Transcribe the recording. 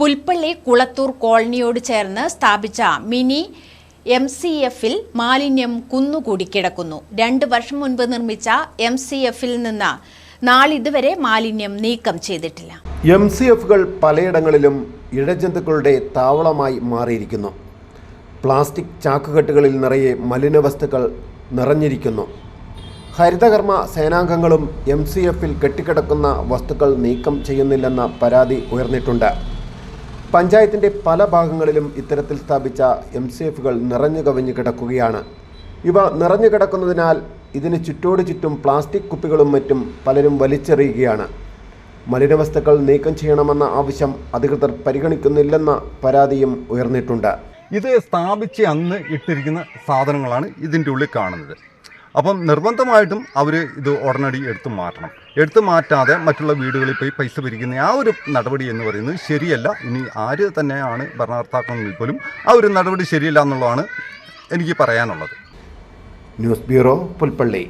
പുൽപ്പള്ളി കുളത്തൂർ കോളനിയോട് ചേർന്ന് സ്ഥാപിച്ച mini M C എഫിൽ മാലിന്യം കുന്നുകൂടി കിടക്കുന്നു. രണ്ട് വർഷം മുൻപ് നിർമ്മിച്ച എം സി എഫിൽ നിന്ന് നാളിതുവരെ മാലിന്യം നീക്കം ചെയ്തിട്ടില്ല. എം സി എഫുകൾ പലയിടങ്ങളിലും ഇഴജന്തുക്കളുടെ താവളമായി മാറിയിരിക്കുന്നു. പ്ലാസ്റ്റിക് ചാക്കുകെട്ടുകളിൽ നിറയെ മലിനവസ്തുക്കൾ നിറഞ്ഞിരിക്കുന്നു. ഹരിതകർമ്മ സേനാംഗങ്ങളും എം സി എഫിൽ കെട്ടിക്കിടക്കുന്ന വസ്തുക്കൾ നീക്കം ചെയ്യുന്നില്ലെന്ന പരാതി ഉയർന്നിട്ടുണ്ട്. പഞ്ചായത്തിന്റെ പല ഭാഗങ്ങളിലും ഇത്തരത്തിൽ സ്ഥാപിച്ച എം സി എഫുകൾ നിറഞ്ഞു കവിഞ്ഞു കിടക്കുകയാണ്. ഇവ നിറഞ്ഞു കിടക്കുന്നതിനാൽ ഇതിന് ചുറ്റോട് ചുറ്റും പ്ലാസ്റ്റിക് കുപ്പികളും മറ്റും പലരും വലിച്ചെറിയുകയാണ്. മലിനവസ്തുക്കൾ നീക്കം ചെയ്യണമെന്ന ആവശ്യം അധികൃതർ പരിഗണിക്കുന്നില്ലെന്ന പരാതിയും ഉയർന്നിട്ടുണ്ട്. ഇത് സ്ഥാപിച്ച് അന്ന് ഇട്ടിരിക്കുന്ന സാധനങ്ങളാണ് ഇതിന്റെ ഉള്ളിൽ കാണുന്നത്. അപ്പം നിർബന്ധമായിട്ടും അവർ ഇത് ഉടനടി എടുത്തു മാറ്റണം. എടുത്തു മാറ്റാതെ മറ്റുള്ള വീടുകളിൽ പോയി പൈസ പിരിക്കുന്ന ആ ഒരു നടപടി എന്ന് പറയുന്നത് ശരിയല്ല. ഇനി ആര് തന്നെയാണ് ഭരണകർത്താക്കളെങ്കിൽ പോലും ആ ഒരു നടപടി ശരിയല്ല എന്നുള്ളതാണ് എനിക്ക് പറയാനുള്ളത്. News bureau Pulpally.